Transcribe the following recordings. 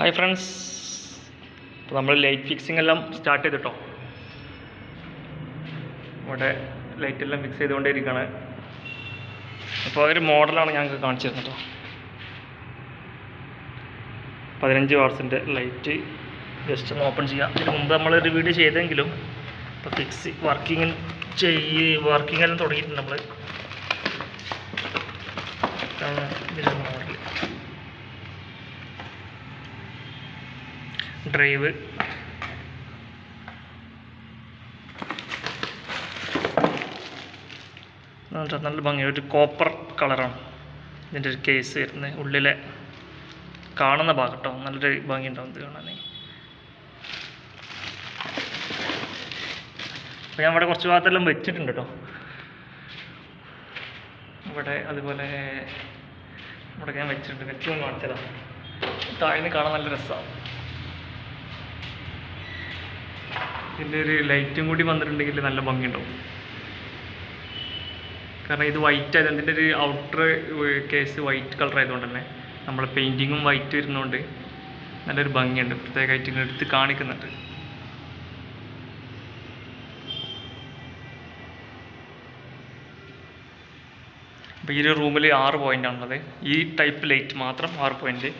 Hi friends അപ്പോൾ നമ്മൾ light fixing എല്ലാം സ്റ്റാർട്ട് ചെയ്തിട്ടോ? ഇവിടെ ലൈറ്റ് എല്ലാം ഫിക്സ് ചെയ്തുകൊണ്ടേയിരിക്കുകയാണ് അപ്പോൾ ഒരു മോഡലാണ് ഞങ്ങൾക്ക് കാണിച്ചു തരുന്നത് കേട്ടോ പതിനഞ്ച് വാട്സിന്റെ ലൈറ്റ് ജസ്റ്റ് ഒന്ന് ഓപ്പൺ ചെയ്യാം. ഇതിന് മുമ്പ് നമ്മളൊരു വീഡിയോ ചെയ്തെങ്കിലും ഇപ്പോൾ ഫിക്സ് വർക്കിംഗ് ചെയ്യ് വർക്കിംഗ് എല്ലാം തുടങ്ങിയിട്ടുണ്ട് നമ്മൾ ഡ്രൈവ്. നല്ല ഭംഗി ഒരു കോപ്പർ കളറാണ് ഇതിന്റെ ഒരു കേസ് വരുന്നത്. ഉള്ളിലെ കാണുന്ന ഭാഗം കേട്ടോ നല്ലൊരു ഭംഗി ഉണ്ടാവും ഇത് കാണാൻ അപ്പോൾ ഞാൻ ഇവിടെ കുറച്ച് ഭാഗത്തെല്ലാം വെച്ചിട്ടുണ്ട് കേട്ടോ ഇവിടെ അതുപോലെ ഇവിടെ ഞാൻ വെച്ചിട്ടുണ്ട്. വെച്ച് കാണിച്ചതാണ് താഴ്ന്ന് കാണാൻ നല്ല രസമാണ് ഇതിന്റെ ഒരു ലൈറ്റും കൂടി വന്നിട്ടുണ്ടെങ്കിൽ നല്ല ഭംഗിയുണ്ടാവും. കാരണം ഇത് വൈറ്റ് ആയത് ഇതിന്റെ ഒരു ഔട്ടർ കേസ് വൈറ്റ് കളർ ആയതുകൊണ്ട് തന്നെ നമ്മൾ പെയിന്റിങ്ങും വൈറ്റ് വരുന്നതുകൊണ്ട് നല്ലൊരു ഭംഗിയുണ്ട്. പ്രത്യേകമായിട്ട് ഇങ്ങനെ എടുത്ത് കാണിക്കുന്നുണ്ട്. അപ്പോൾ ഈ ഒരു റൂമിൽ ആറ് പോയിന്റ് ആണുള്ളത്. ഈ ടൈപ്പ് ലൈറ്റ് മാത്രം ആറ് പോയിന്റ്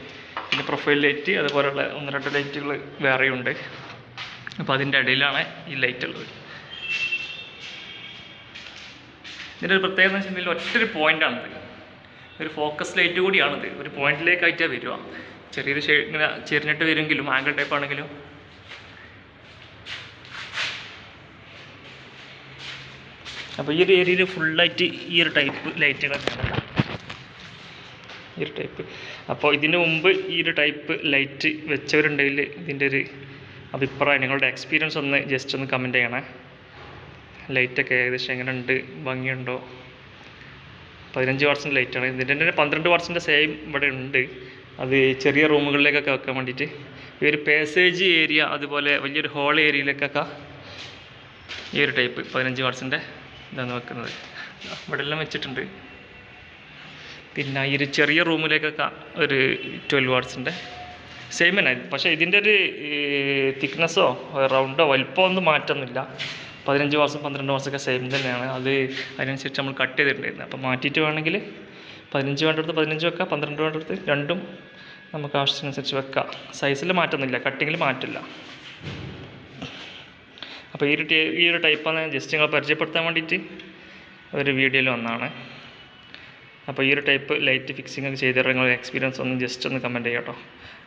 പിന്നെ പ്രൊഫൈൽ ലൈറ്റ് അതുപോലെയുള്ള ഒന്ന് രണ്ട് ലൈറ്റുകൾ വേറെയുണ്ട്. അപ്പോൾ അതിന്റെ ഇടയിലാണ് ഈ ലൈറ്റ് ഉള്ളത്. ഇതിന്റെ ഒരു പ്രത്യേകത എന്ന് വെച്ചിട്ടുണ്ടെങ്കിൽ ഒറ്റൊരു പോയിന്റാണിത് ഒരു ഫോക്കസ് ലൈറ്റ് കൂടിയാണിത്. ഒരു പോയിന്റിലേക്കായിട്ടാണ് വരിക. ചെറിയൊരു ഷേ ഇങ്ങനെ ചെരിഞ്ഞിട്ട് വരുമെങ്കിലും ആംഗിൾ ടൈപ്പ് ആണെങ്കിലും. അപ്പോൾ ഈ ഒരു ഏരിയയിൽ ഫുള്ളായിട്ട് ഈ ഒരു ടൈപ്പ് ലൈറ്റുകളൊക്കെയാണ് ഈ ഒരു ടൈപ്പ് അപ്പോൾ ഇതിന് മുമ്പ് ഈ ഒരു ടൈപ്പ് ലൈറ്റ് വെച്ചവരുണ്ടെങ്കിൽ ഇതിന്റെ ഒരു അഭിപ്രായം നിങ്ങളുടെ എക്സ്പീരിയൻസ് ഒന്ന് ജസ്റ്റ് ഒന്ന് കമന്റ് ചെയ്യണേ. ലൈറ്റൊക്കെ ഏകദേശം എങ്ങനെ ഉണ്ട് ഭംഗിയുണ്ടോ? പതിനഞ്ച് വാട്സിന്റെ ലൈറ്റാണ് ഇതിന്റെ തന്നെ പന്ത്രണ്ട് വാട്സിന്റെ സെയിം ഇവിടെ ഉണ്ട്. അത് ചെറിയ റൂമുകളിലേക്കൊക്കെ വെക്കാൻ വേണ്ടിയിട്ട്. ഈ ഒരു പാസേജ് ഏരിയ അതുപോലെ വലിയൊരു ഹോൾ ഏരിയയിലേക്കൊക്കെ ഈ ഒരു ടൈപ്പ് പതിനഞ്ച് വാട്സിന്റെ ഇതാണ് വെക്കുന്നത്. ഇവിടെ എല്ലാം വെച്ചിട്ടുണ്ട്. പിന്നെ ഈ ഒരു ചെറിയ റൂമിലേക്കൊക്കെ ഒരു ട്വൽവ് വാട്സിന്റെ സെയിം തന്നെ. പക്ഷേ ഇതിന്റെ ഒരു തിക്നെസ്സോ റൗണ്ടോ വലിപ്പമോ ഒന്നും മാറ്റമൊന്നുമില്ല പതിനഞ്ച് മാസം പന്ത്രണ്ട് മാസമൊക്കെ സെയിം തന്നെയാണ്. അത് അതിനനുസരിച്ച് നമ്മൾ കട്ട് ചെയ്തിട്ടുണ്ടായിരുന്നു. അപ്പോൾ മാറ്റിയിട്ട് വേണമെങ്കിൽ പതിനഞ്ച് വേണ്ടടുത്ത് പതിനഞ്ച് വെക്കാം. പന്ത്രണ്ട് വേണ്ടടുത്ത് രണ്ടും നമുക്ക് ആവശ്യത്തിനനുസരിച്ച് വെക്കാം. സൈസിൽ മാറ്റമൊന്നുമില്ല കട്ടിങ്ങിൽ മാറ്റില്ല അപ്പോൾ ഈ ഒരു ഈ ഒരു ടൈപ്പാണ് ജസ്റ്റ് നിങ്ങൾ പരിചയപ്പെടുത്താൻ വേണ്ടിയിട്ട് ഒരു വീഡിയോയിൽ വന്നതാണ്. അപ്പോൾ ഈ ഒരു ടൈപ്പ് ലൈറ്റ് ഫിക്സിംഗ് ഒക്കെ ചെയ്ത നിങ്ങളുടെ എക്സ്പീരിയൻസ് ഒന്ന് ജസ്റ്റ് ഒന്ന് കമന്റ് ചെയ്യാം കേട്ടോ.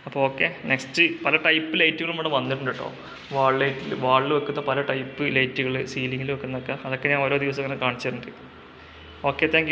അപ്പോൾ ഓക്കെ നെക്സ്റ്റ് പല ടൈപ്പ് ലൈറ്റുകളും ഇവിടെ വന്നിട്ടുണ്ട് കേട്ടോ. വാൾ ലൈറ്റിൽ വാളിൽ വെക്കുന്ന പല ടൈപ്പ് ലൈറ്റുകൾ സീലിങ്ങിൽ വെക്കുന്നതൊക്കെ. അതൊക്കെ ഞാൻ ഓരോ ദിവസം ഇങ്ങനെ കാണിച്ചു തരുന്നുണ്ട് ഓക്കെ താങ്ക്